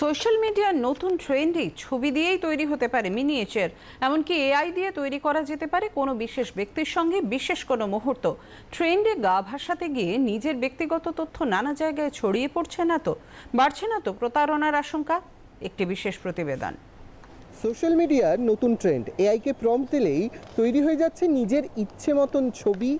Social মিডিয়ার নতুন ট্রেন্ডই ছবি দিয়েই তৈরি হতে পারে মিনিয়েচার। এমনকি এআই দিয়ে তৈরি করা যেতে পারে কোনো বিশেষ ব্যক্তির সঙ্গে বিশেষ কোনো মুহূর্ত। ট্রেন্ডে গা ভাসাতে গিয়ে নিজের ব্যক্তিগত তথ্য নানা জায়গায় ছড়িয়ে পড়ছে না তো। বাড়ছে না তো প্রতারণার আশঙ্কা? একটি বিশেষ প্রতিবেদন। সোশ্যাল মিডিয়ার নতুন ট্রেন্ড, এআইকে প্রম্পট দিলেই তৈরি হয়ে যাচ্ছে নিজের ইচ্ছে মতন ছবি,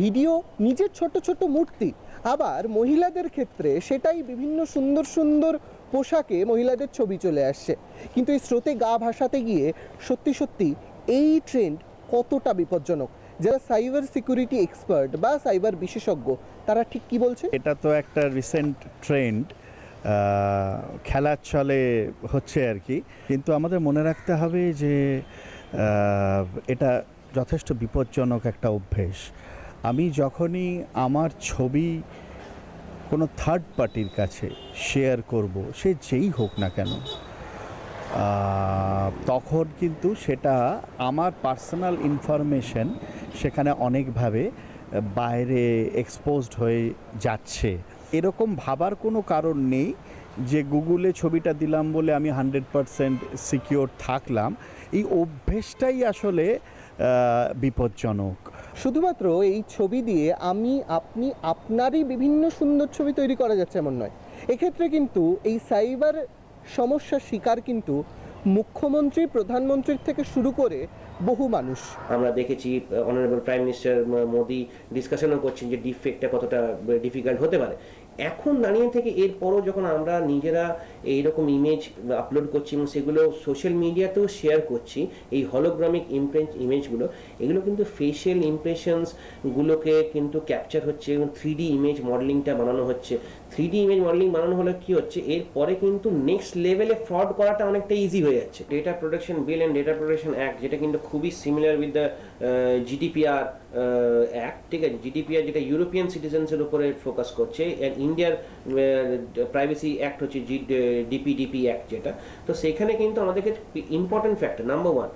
ভিডিও, নিজের ছোট ছোট মূর্তি। আবার মহিলাদের ক্ষেত্রে সেটাই বিভিন্ন সুন্দর সুন্দর পোশাকে মহিলাদের ছবি চলে আসছে। কিন্তু এই স্রোতে গা ভাসাতে গিয়ে সত্যি সত্যি এই ট্রেন্ড কতটা বিপজ্জনক? যারা সাইবার সিকিউরিটি এক্সপার্ট বা সাইবার বিশেষজ্ঞ, তারা ঠিক কি বলছে? এটা তো একটা রিসেন্ট ট্রেন্ড খেলার চলে হচ্ছে আর কি। কিন্তু আমাদের মনে রাখতে হবে যে এটা যথেষ্ট বিপজ্জনক একটা অভ্যেস। আমি যখনই আমার ছবি কোনো থার্ড পার্টির কাছে শেয়ার করব, সে যেই হোক না কেন। তখন কিন্তু সেটা আমার পার্সোনাল ইনফরমেশন সেখানে অনেকভাবে বাইরে এক্সপোজড হয়ে যাচ্ছে। এরকম ভাবার কোনো কারণ নেই যে গুগলে ছবিটা দিলাম বলে আমি হান্ড্রেড পারসেন্ট সিকিওর থাকলাম। এই অভ্যেসটাই আসলে বিপজ্জনক। শুধুমাত্র এই ছবি দিয়ে আমি, আপনি, আপনারই বিভিন্ন সুন্দর ছবি তৈরি করা যাচ্ছে এমন নয়। এক্ষেত্রে কিন্তু এই সাইবার সমস্যার শিকার কিন্তু মুখ্যমন্ত্রী, প্রধানমন্ত্রীর থেকে শুরু করে বহু মানুষ। আমরা দেখেছি অনারেবল প্রাইম মিনিস্টার মোদি ডিসকাশনও করছেন যে ডিফেক্টটা কতটা ডিফিকাল্ট হতে পারে। এখন দাঁড়িয়ে থেকে এরপরও যখন আমরা নিজেরা এইরকম ইমেজ আপলোড করছি এবং সেগুলো সোশ্যাল মিডিয়াতেও শেয়ার করছি, এই হলোগ্রামিক ইমপ্রেন্ট ইমেজগুলো এগুলো কিন্তু ফেশিয়াল ইমপ্রেশনসগুলোকে কিন্তু ক্যাপচার হচ্ছে এবং থ্রি ইমেজ মডেলিংটা বানানো হচ্ছে। থ্রি ইমেজ মডেলিং বানানো হলে কি হচ্ছে? এরপরে কিন্তু নেক্সট লেভেলে ফ্রড করাটা অনেকটা ইজি হয়ে যাচ্ছে। Data protection bill and data protection act যেটা কিন্তু খুবই similar with the GDPR act ঠিক আছে? জিডিপিআর যেটা ইউরোপিয়ান সিটিজেন্সের উপরে ফোকাস করছে আর ইন্ডিয়ার প্রাইভেসি অ্যাক্ট হচ্ছে জি ডিপিডিপি অ্যাক্ট যেটা। তো সেখানে কিন্তু আমাদেরকে ইম্পর্টেন্ট ফ্যাক্টর নাম্বার ওয়ান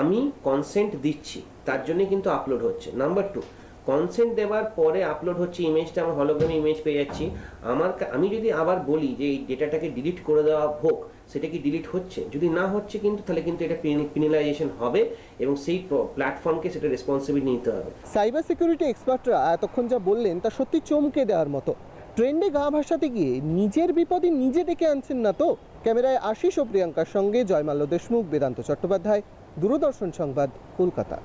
আমি কনসেন্ট দিচ্ছি, তার জন্যে কিন্তু আপলোড হচ্ছে। নাম্বার টু কনসেন্ট দেওয়ার পরে আপলোড হচ্ছে ইমেজটা আমার হলোগ্রামে ইমেজ পেয়ে যাচ্ছি। আমার আমি যদি আবার বলি যে এই ডেটাটাকে ডিলিট করে দেওয়া হোক, সেটা কি ডিলিট হচ্ছে? যদি না হচ্ছে কিন্তু, তাহলে কিন্তু এটা পিনালাইজেশন হবে এবং সেই প্ল্যাটফর্মকে সেটা রেসপন্সিবিলিটি নিতে হবে। সাইবার সিকিউরিটি এক্সপার্টরা এতক্ষণ যা বললেন, তা সত্যি চমকে দেওয়ার মতো। ট্রেন্ডে গা ভাসাতে গিয়ে নিজের বিপদে নিজে ডেকে আনছেন না তো? ক্যামেরায় আশিস ও প্রিয়াঙ্কার সঙ্গে জয়মাল্য দেশমুখ, বেদান্ত চট্টোপাধ্যায়, দূরদর্শন সংবাদ, কলকাতা।